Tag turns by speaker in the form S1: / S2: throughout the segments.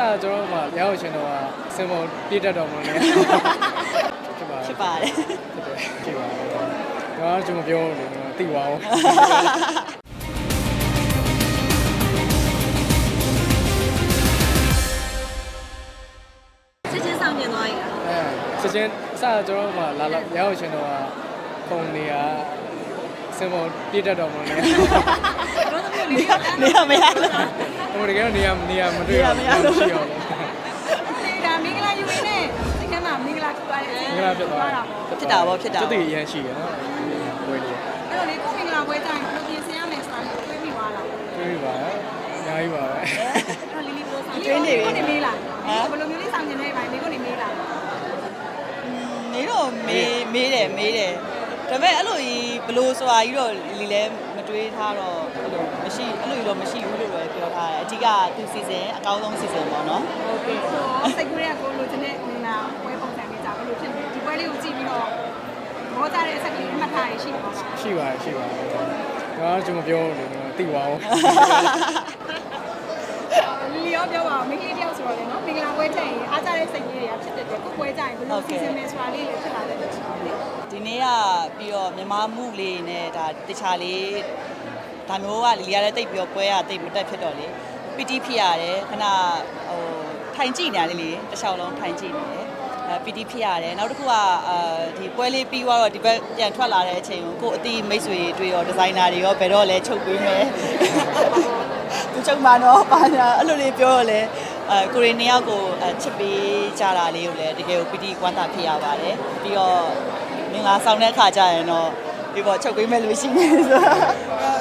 S1: ဒါကျွန်တော်တို့ကရောက်ရှင်တော့စင်ပေါ်ပြည့်တတ်တော်မလို့လည်းဖြစ်ပါတယ်
S2: ဖြစ်ပါတယ်
S1: ဖြစ်ပါတယ်ကျွန်တော်ကျွန်မပြောလို့သိပါအောင်
S2: ချက်ချင်းဆောင်ကျင်သွားပြီလား
S1: အဲစချင်းစကျွန်တော်တို့ကလာလာရောက်ရှင်တော့ပုံနေရစင်ပေါ်ပြည့်တတ်တော်မလို့ လည်း
S2: တို့သမီးလေးနေရမရလို့
S1: ဟိုတကယ်တော့နေရာနေရာမတွေ့တော့
S2: နေရာမရလို့
S1: ရှိအောင်လေ
S3: ဒါမင်္ဂလာယူရင်းနဲ့ဒီကမှာမင်္ဂလာထူပါတယ်
S1: ငါဖြစ်သွား
S2: ဖြစ်တာပေါ့ဖြစ်တာ
S1: ကျွ
S2: ပေါ့
S1: တ်တည်ရန်ရှိရနော်ဝယ်လို့
S3: အဲ့တော့လေကိုမင်္ဂလာပွဲတိုင်းဘယ်လိုပြင်ဆင်ရမယ်ဆိုတာကိုတွေးမိသွားလား
S1: တွေးပါအများကြီးပါပဲ
S3: အဲ့တော့လီလီဘယ်လိုဆောင်ကိုနေမေးလားဘယ်လိုမျိုးလေးဆောင်နေလဲပိုင်းမိကိုနေမေးလား
S2: နေတော့မေးမေးတယ်မေးတယ်ဒါပေမဲ့အဲ့လိုကြီးဘလို့ဆိုတာကြီးတော့လီလဲမ တွေးထားတော့အဲ့လိုမရှိအဲ့လိုတော့မရှိဘူးလို့ပဲပြောထားတယ်အဓိကသူစီစဉ်အကောင်းဆုံးစီစဉ်ပေါ့နော်
S3: ဟုတ်ကဲ့ဆိုတော့စိတ်ကူးရကိုလိုချင်တဲ့နေလာပွဲပုံစံလေးကြာဘယ်လိုဖြစ်လဲဒီပွဲလေးကိုကြည့်ပြီးတော့ဘောကြတဲ့အဆက်ကလေးမှတ်ထားရရှိတယ်ပေါ့
S1: ရှိပါတယ်ရှိပါတယ်ကျွန်တော်ကျွန်မပြောဘူးကျွန်တော်သိပါအောင်
S3: လီလီရောပြောပါအောင်မိကြီးတယောက်ဆိုတော့လေနော်မင်္ဂလာပွဲတက်ရင်အားကြတဲ့စိတ်ကြီးတွေကဖြစ်တဲ့အတွက်ကိုပွဲကြရင်ဘယ်လိုစီစဉ်လဲဆိုတာလေးလည်းဖြစ်လာတယ်လို့ဆိုပါတ
S2: ယ် နေ့ကပြီးတော့မြန်မာမှုလေးနဲ့ဒါတခြားလေးဒါမျိုးကလီရတဲ့တိတ်ပြီးတော့ပွဲရတိတ်မတက်ဖြစ်တော့လေပီတီဖြစ်ရတယ်ခဏဟိုထိုင်ကြည့်နေရတယ်လေတစ်လျှောက်လုံးထိုင်ကြည့်နေတယ်အဲပီတီဖြစ်ရတယ်နောက်တစ်ခုကအာဒီပွဲလေးပြီးသွားတော့ဒီဘက်ပြန်ထွက်လာတဲ့အချိန်ကိုကိုယ်အတီးမိတ်ဆွေတွေရောဒီဇိုင်နာတွေရောဘယ်တော့လဲချုပ်ပေးမယ်သူချုပ်မှာတော့ပါညာအဲ့လိုလေးပြောတော့လေအဲကိုရီနှစ်ယောက်ကိုအဲချစ်ပေးကြတာလေးကိုလည်းတကယ်ကိုပီတီကွမ်းတာဖြစ်ရပါတယ်ပြီးတော့ မင်္ဂလာဆောင်တဲ့အခါကျရင်တော့ဒီပေါ်ချုပ်ပေးမယ်လို့ရှိနေဆိုတော့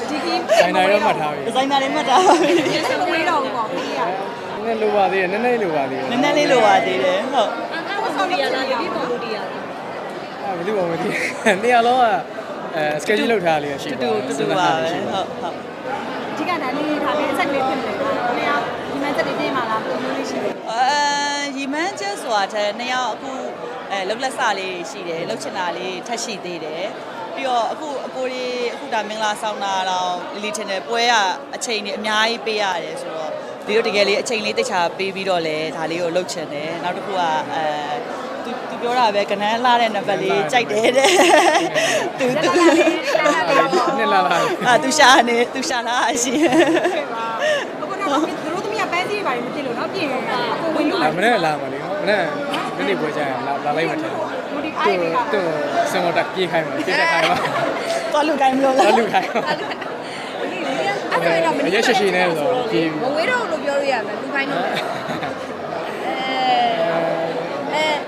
S3: ဒီကင်း
S1: ဆိုင်တိုင်းတော့မှတ်ထားပြီ
S2: ဒီဇိုင်နာလေးမှတ်တာပါပဲ
S3: ဒီစမွေးတော့ဘူးပေါ့ဒီက
S1: နည်းနည်းလိုပါသေးတယ်နည်းနည်းလိုပါသေးတယ်
S2: နည်းနည်းလေးလိုပါသေးတယ်ဟုတ်
S3: အဲ့ဆောင်းရလာပြီပေါ့လို့တရား
S1: အဲဘယ်လိုမှမသိနေရာလုံးကအဲ schedule လောက်ထားလေးရှိ
S2: တူတူတူတူပါပဲဟုတ်ဟုတ်
S3: အဓိကဒါလေးထားတဲ့အချက်ကလေးဖြစ်နေတယ်။ဘယ်ရောက်ဒီမှချက်တွေပြေးမှာလားဘယ်လိုမျိုးလေးရှိလဲ
S2: အဲရီမန်းချက်ဆိုတာတဲ့နှစ်ယောက်အခု အဲလှုပ်လက်စလေးရှိတယ်လှုပ်ချင်တာလေးထက်ရှိသေးတယ်ပြီးတော့အခုအကိုကြီးအခုဒါမင်္ဂလာဆောင်တာတော့လီလီထင်တယ်ပွဲကအချိန်ကြီးအများကြီးပေးရတယ်ဆိုတော့ဒီတော့တကယ်လေးအချိန်လေးတိတ်ချပေးပြီးတော့လဲဒါလေးကိုလှုပ်ချင်တယ်နောက်တစ်ခုကအဲသူသူပြောတာပဲကနန်းလှတဲ့နံပါတ်လေးကြိုက်တယ်တဲ့သူသူ
S1: နှစ်လာလာ
S2: အာသူရှာနေသူရှာလာအရှင်။
S3: ပါ။အခုတော့သူတို့သမီးကပန်းစည်းပါမဖြစ်လို့နော်ပြင်အကိုဝင်လို့
S1: အမနဲ့လာပါလေနော်မနဲ့ ဒီနေ့ပွဲကြရင်လာလာလိုက်မှထင်တယ်
S3: လူဒီအိုင်တွေက
S1: သူစင်မတက်ပြေးခိုင်းမှာပြေးတက်ခိုင်းမှာ
S2: သွားလူကိုင်းမလို့လား
S1: လာလူခိုင်းမှာ
S3: အဲ့ဒါတော့မ
S1: အရက်ရှိရှိနေဆိုပြေး
S3: ဝေးတော့လို့ပြောလို့ရမယ်လူပိုင်းတော့အဲ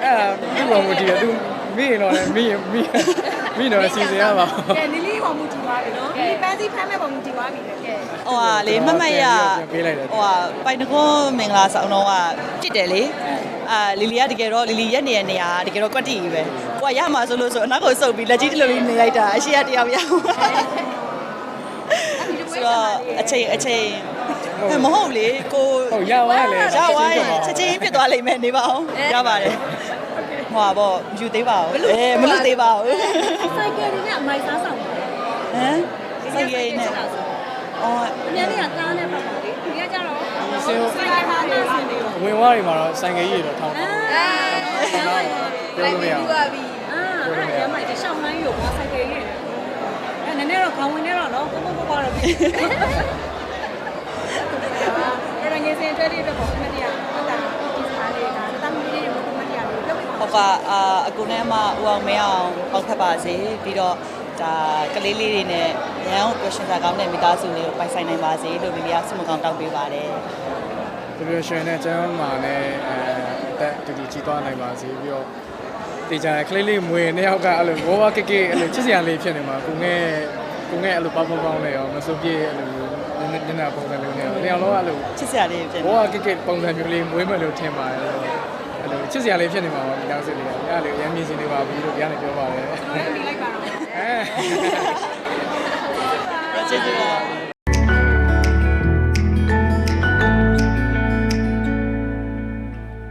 S1: အဲ့ဒါသူ့ဘာမကြည့်ရသူမိရင်တော့လည်းမိရင်မိမိတော့စီစဉ်ရပါ
S3: ကဲလီလီပေါ်မူကြည့်သွားပြီနော်။ဒီပန်းစည်းဖမ်းမဲ့ပေါ်မူကြည့်သွားပြီလေကဲ
S2: ဟိုဟာလေမတ်မတ်ရဟိုဟာပိုင်တကွန်းမင်္ဂလာဆောင်တော့ကဖြစ်တယ်လေ အာလီလီကတကယ်တော့လီလီရက်နေရနေရတကယ်တော့ကွက်တီကြီးပဲကိုကရမှာဆိုလို့ဆိုအနောက်ကိုစုပ်ပြီးလက်ကြီးတလူလေးနေလိုက်တာအရှိရတယောက်ရအောင်ဆိုတော့အချိန်အချိန်မဟုတ်လေကို
S1: ဟုတ်ရသွားလေ
S2: ရသွားရင်ချက်ချင်းဖြစ်သွားလိမ့်မယ်နေပါအောင်ရပါတယ်ဟိုပါပေါ့ယူသေးပါဦးအဲမလို့သေးပါဦး
S4: စိုက်ကယ်တွေနဲ့အမိုက်စားဆောင်တယ်
S2: ဟမ်စိတ်ရည်နဲ့အော်
S4: အများကြီးကကားနဲ့ပတ်ပါလေဒီကကြတော့
S1: စင်။
S3: ဆိုင် မှာနားဆင်းနေလို့
S1: ဝင်သွားတွေမှာတော့ဆိုင်ကကြီးတွေတော့ထောင်းတယ်
S4: အဲ
S1: ပြောလို့မရဘူး
S4: အာအဲ့ရမိုက်ရှောင်းနိုင်ရောစိုက်ကယ်ကြီးအဲနည်းနည်းတော့ခေါင်းဝင်နေတော့နော်ပုံပုံပေါ့တော့ပြီ
S3: အဲ့ဒါငယ်စဉ်အတွက်လေးတော့ပေါ့မတရားဟုတ်တာဒီစားလေးကတမ်းလေးကိုမတရားလေးလုပ်ပြီးပါ
S2: ဟောကအာအကူနဲ့အမဦးအောင်မဲအောင်ပေါက်ဖက်ပါစေပြီးတော့ဒါကလေးလေးတွေနဲ့ရန်ကိုပျော်ရွှင်စားကောင်းတဲ့မိသားစုလေးကိုပိုင်ဆိုင်နိုင်ပါစေလို့မိမိကဆုမကောင်းတောင်းပေးပါတယ်
S1: ပျော်ပျော်ရွှင်နဲ့ကျမ်းမာနဲ့အဲအသက်တူတူကြီးသွားနိုင်ပါစေပြီးတော့တေချာကလေးလေးမွေနှစ်ယောက်ကအဲ့လိုဘောဘကကေအဲ့လိုချစ်စရာလေးဖြစ်နေမှာကိုငဲကိုငဲအဲ့လိုပေါပေါပေါင်းနေရောမစိုးပြေအဲ့လိုညနေပုံစံလေးနဲ့နှစ်ယောက်လုံးအဲ့လို
S2: ချစ်စရာလေးဖြစ်နေ
S1: ဘောကကေကေပုံစံမျိုးလေးမွေးမယ်လို့ထင်ပါတယ်အဲ့လိုချစ်စရာလေးဖြစ်နေမှာပါဒီတောင်စစ်လေးအဲ့လိုရမ်းမြင်စင်နေပါဘူးလို့ကြားနေပြောပါတယ်
S3: တော့မိလိုက်ပါတော့
S1: အဲ
S2: ချစ်စရာ